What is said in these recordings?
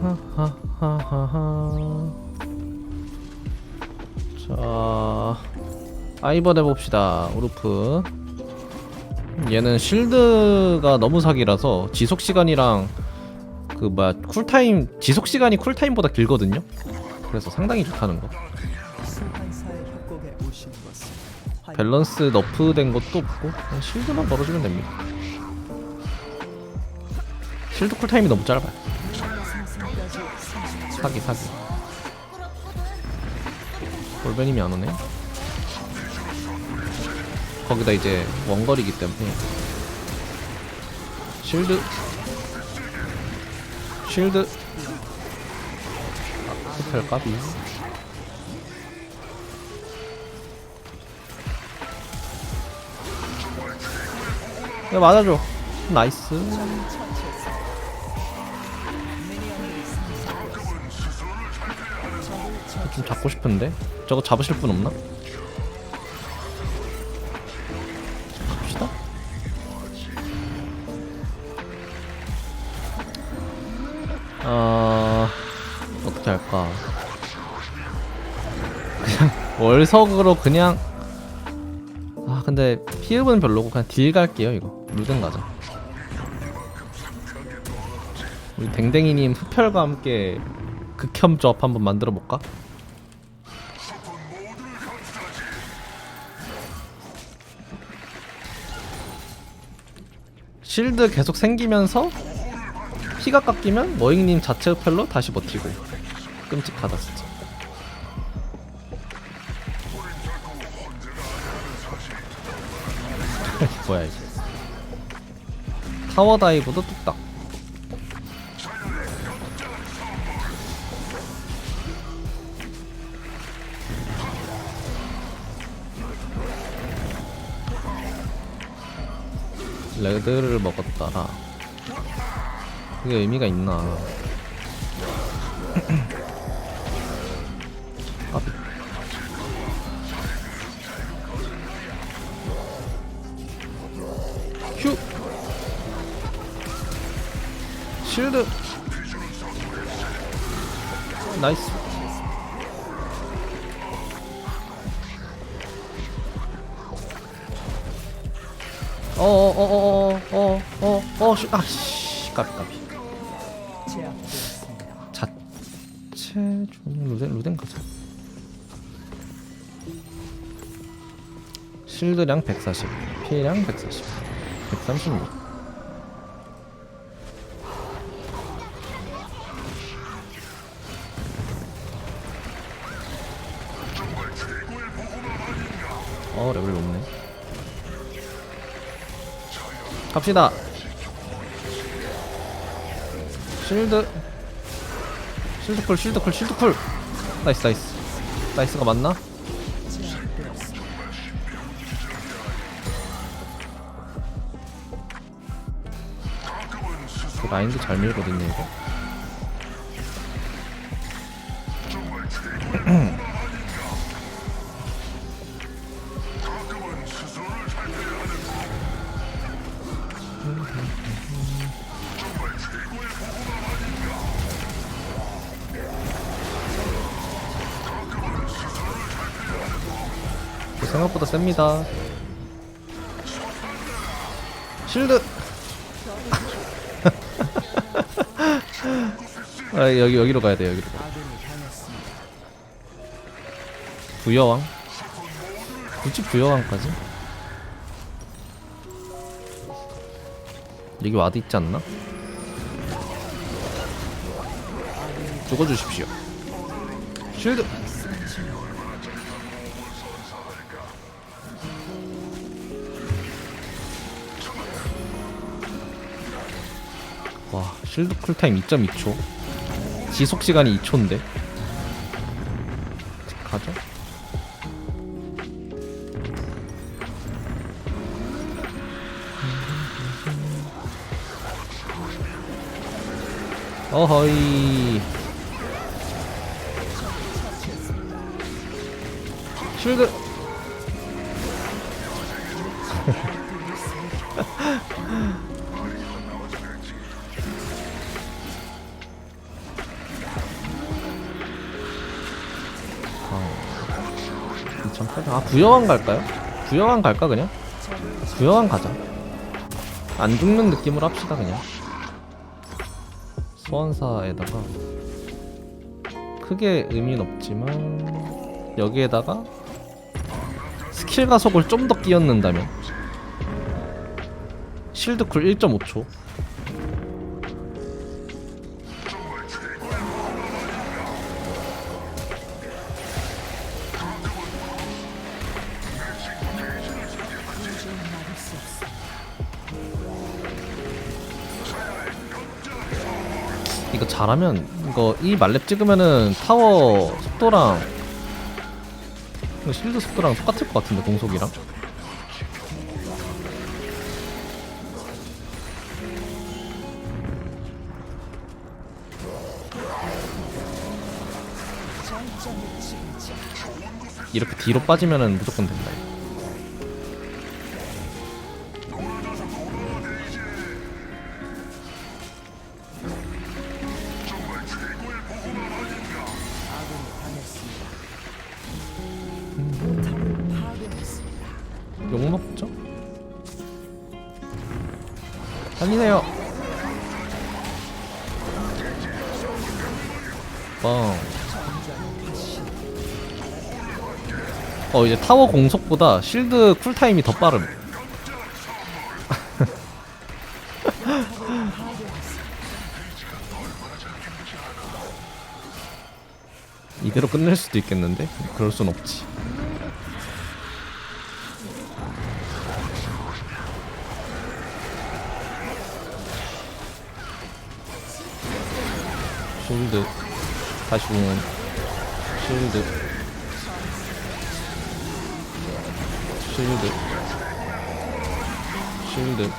하하하하하. 자, 아이번 해봅시다. 우르프. 얘는 실드가 너무 사기라서 지속 시간이랑 그 뭐야 쿨타임 지속 시간이 쿨타임보다 길거든요. 그래서 상당히 좋다는 거. 밸런스 너프된 것도 없고 그냥 실드만 걸어주면 됩니다. 실드 쿨타임이 너무 짧아요. 생성까지 30초 사기 사기. 골벤님이 안 오네. 거기다 이제 원거리기 때문에. 실드. 아, 호텔 까비. 야 맞아줘. 나이스 좀 잡고 싶은데 저거 잡으실 분 없나? 갑시다. 어 어떻게 할까? 그냥 월석으로 그냥 아 근데 피읍은 별로고 그냥 딜 갈게요 이거 루덴 가자. 우리 댕댕이님 흡혈과 함께 극혐 조합 한번 만들어 볼까? 실드 계속 생기면서 피가 깎이면 머잉님 자체 흡혈로 다시 버티고 끔찍하다 진짜. 뭐야 이게. 타워 다이브도 뚝딱 레드를 먹었다라. 그게 의미가 있나 어어어어어어어어 아씨 까비 까비 제압되었습니다. 자체 좀 루덴 루덴 가자. 실드량 140, 피해량 140, 136. 어 레벨 높네. 갑시다. 실드 실드쿨 실드쿨 실드쿨 나이스 나이스 나이스가 맞나? 라인도 잘 밀거든요 이거 생각보다 셉니다. 실드. 아, 여기 여기로 가야 돼 여기로. 부여왕? 굳이 부여왕까지? 여기 와드 있지 않나? 죽어주십시오. 쉴드 와 실드 쿨타임 2.2초. 지속시간이 2초인데? 가죠? 어허이. 쉴드 아 부여왕 갈까요? 부여왕 갈까 그냥? 부여왕 가자 안 죽는 느낌으로 합시다 그냥 소환사에다가 크게 의미는 없지만 여기에다가 스킬 가속을 좀 더 끼얹는다면 실드 쿨 1.5초 이거 잘하면 이거 이 말렙 찍으면은 타워 속도랑 실드 속도랑 똑같을 것 같은데 공속이랑? 이렇게 뒤로 빠지면은 무조건 된다 달리세요. 뻥. 어 이제 타워 공속보다 실드 쿨타임이 더 빠름. 이대로 끝낼 수도 있겠는데 그럴 순 없지. 실드. 다시 보면 실드. 쉴드. 쉴드.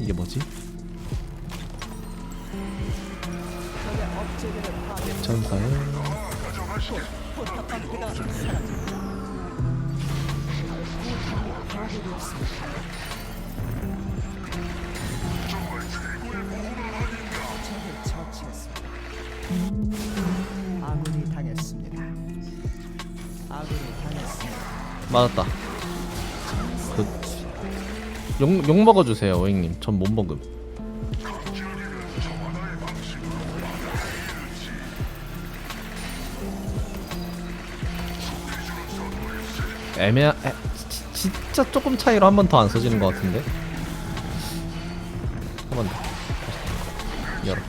이게 뭐지? 전사요? 아군이 당했습니다. 아군이 당했습니다. 맞았다. 그, 욕, 욕 먹어주세요, 오잉님. 전 못 먹음. 애매하, 애, 지- 진짜 조금 차이로 한 번 더 안 써지는 것 같은데. 한 번 더. 열어.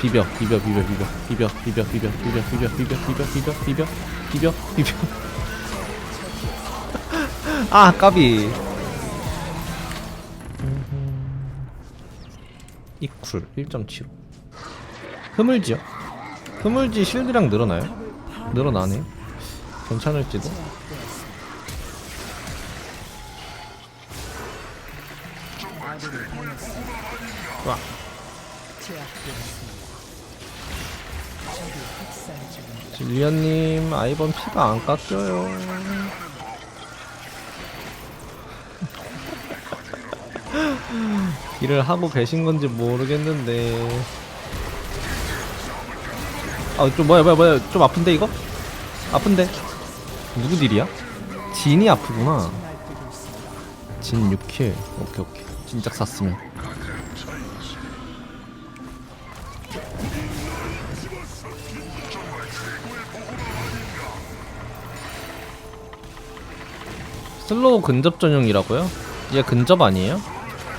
비벼 비벼 비벼 비벼 비벼 비벼 비벼 비벼 비벼 비벼 비벼 비벼 비벼 비벼 비벼 아 까비 이쿨 1.75 흐물지요? 흐물지 실드량 늘어나요? 늘어나네 괜찮을지도 와. 질리언님 아이번 피가 안 깎여요 일을 하고 계신 건지 모르겠는데 아 좀 뭐야 뭐야 뭐야 좀 아픈데 이거? 아픈데 누구 딜이야? 진이 아프구나. 진 6킬 오케이 오케이 진작 샀으면 슬로우 근접 전용이라고요? 얘 근접 아니에요?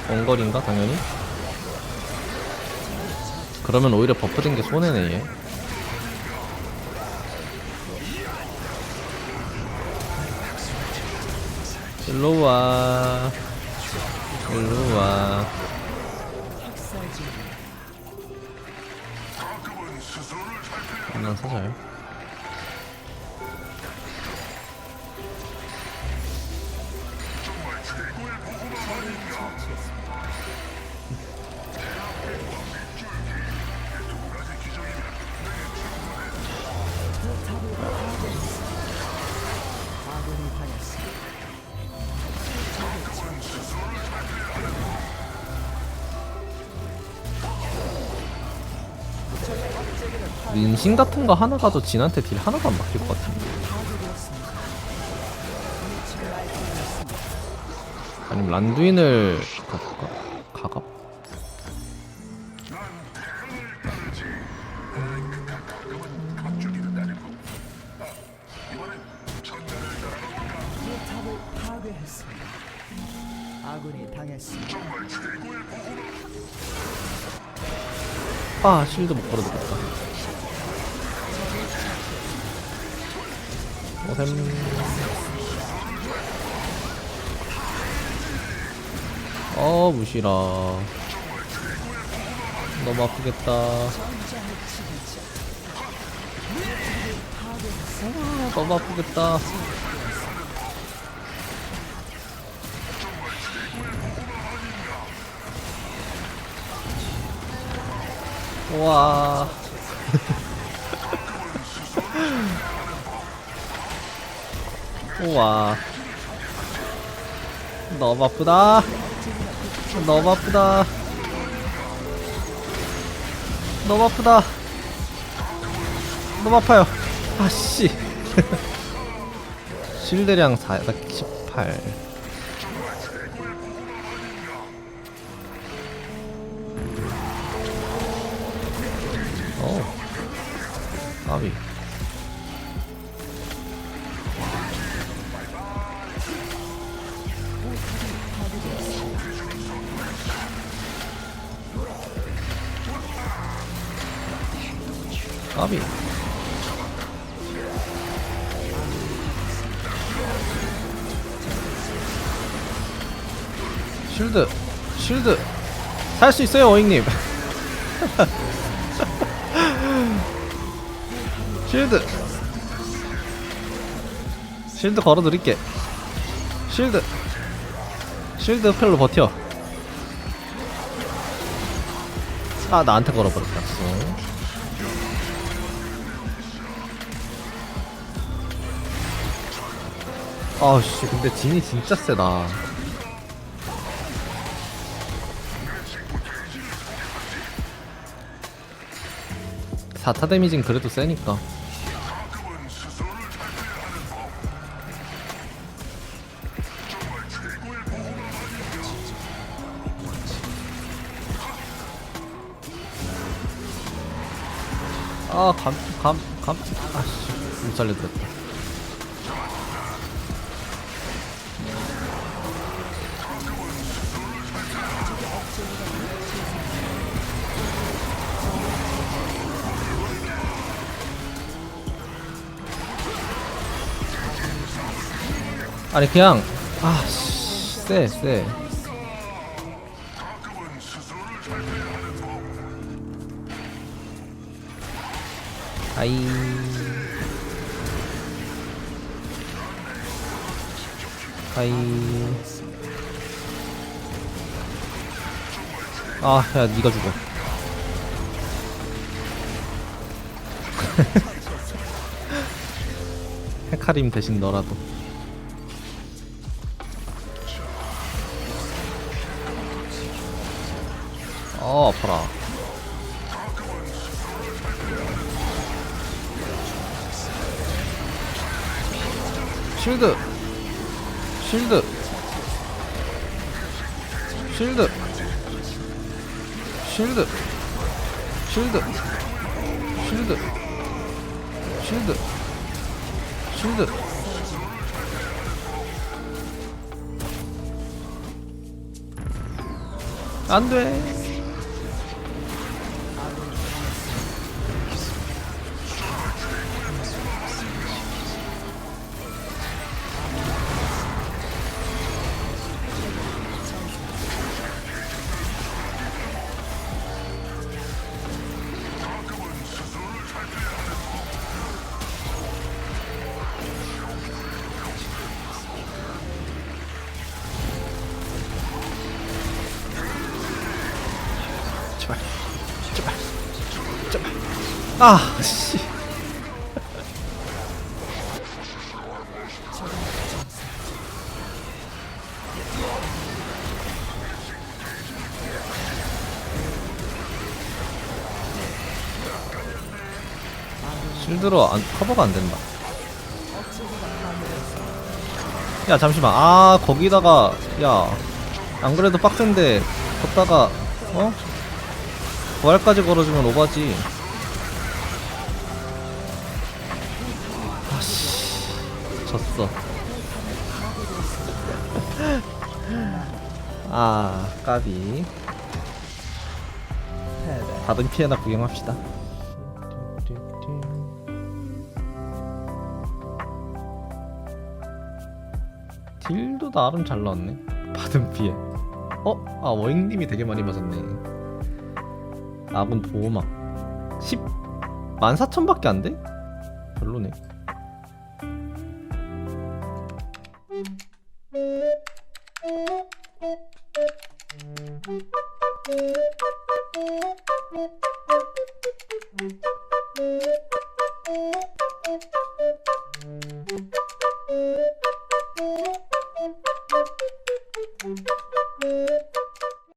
원거리인가 당연히? 그러면 오히려 버프된 게 손해네 얘 일로와. 일로와. 난 사자요 민신 같은 거 하나 가도 진한테 딜 하나도 안 막힐 것 같은데. 아니면 란두인을 가볼까? 당했습니다. 아 실드 못 걸어두겠다. 오셈. 어 무시라. 너무 아프겠다. 아, 너무 아프겠다. 와. 우와. 너무 아프다. 너무 아프다. 너무 아프다. 너무 아파요. 아씨. 실드량 418. 까비. 쉴드, 쉴드. 살 수 있어요, 어잉님. 쉴드. 쉴드 걸어드릴게. 쉴드. 쉴드 펠로 버텨. 아, 나한테 걸어버렸다. 아우씨, 근데 진이 진짜 세다. 사타 데미지는 그래도 세니까. 아, 감, 감, 감, 아씨, 못 살려드렸다. 아니 그냥 아쎄쎄. 아이. 아이. 아야 니가 죽어. 헤카림 대신 너라도 어 아파라. 쉴드. 쉴드. 쉴드. 쉴드. 쉴드. 쉴드. 쉴드. 쉴드. 안돼 제발. 제발. 제발. 아 씨. 실드로 안, 커버가 안 된다. 야 잠시만. 아 거기다가 야. 안 그래도 빡센데 걷다가 어 부활까지 걸어주면 오바지. 아씨 졌어. 아 까비. 다른 피해나 구경합시다. 딜도 나름 잘 나왔네. 받은 피해. 어? 아 워잉님이 되게 많이 맞았네. 아군 보호막 10 14,000밖에 안 돼? 별로네.